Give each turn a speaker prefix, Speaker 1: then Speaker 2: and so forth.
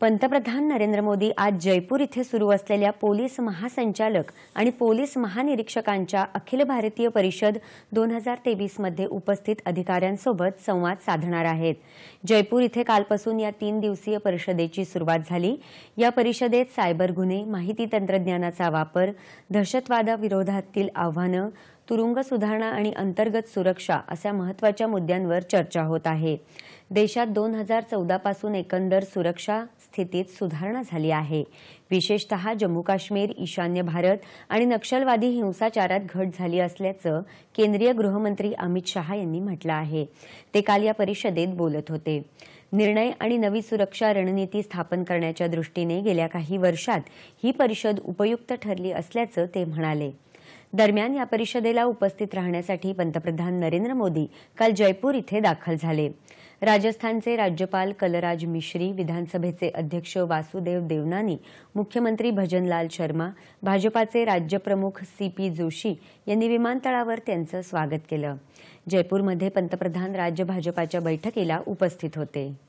Speaker 1: पंतप्रधान नरेंद्र मोदी आज जयपूर इथे सुरू असलेल्या पोलीस महासंचालक आणि पोलीस महानिरीक्षकांच्या अखिल भारतीय परिषद दोन हजार तेवीसमध्ये उपस्थित अधिकाऱ्यांसोबत संवाद साधणार आहेत. जयपूर इथे कालपासून या तीन दिवसीय परिषदेची सुरुवात झाली. या परिषदेत सायबर गुन्हे माहिती तंत्रज्ञानाचा वापर दहशतवादाविरोधातील आव्हानं तुरुंग सुधारणा आणि अंतर्गत सुरक्षा अशा महत्त्वाच्या मुद्द्यांवर चर्चा होत आहे. देशात दोन हजार चौदापासून एकंदर सुरक्षा स्थितीत सुधारणा झाली आहे. विशेषतः जम्मू काश्मीर ईशान्य भारत आणि नक्षलवादी हिंसाचारात घट झाली असल्याचं केंद्रीय गृहमंत्री अमित शहा यांनी म्हटलं आहे. ते काल या परिषदेत बोलत होते. निर्णय आणि नवी सुरक्षा रणनीती स्थापन करण्याच्या दृष्टीने गेल्या काही वर्षात ही परिषद उपयुक्त ठरली असल्याचं ते म्हणाले. दरम्यान या परिषदेला उपस्थित राहण्यासाठी पंतप्रधान नरेंद्र मोदी काल जयपूर इथे दाखल झाले. राजस्थानचे राज्यपाल कलराज मिश्री विधानसभेचे अध्यक्ष वासुदेव देवनानी मुख्यमंत्री भजनलाल शर्मा भाजपाचे राज्यप्रमुख सी पी जोशी यांनी विमानतळावर त्यांचं स्वागत केलं. जयपूरमध्ये पंतप्रधान राज्य भाजपाच्या बैठकीला उपस्थित होते.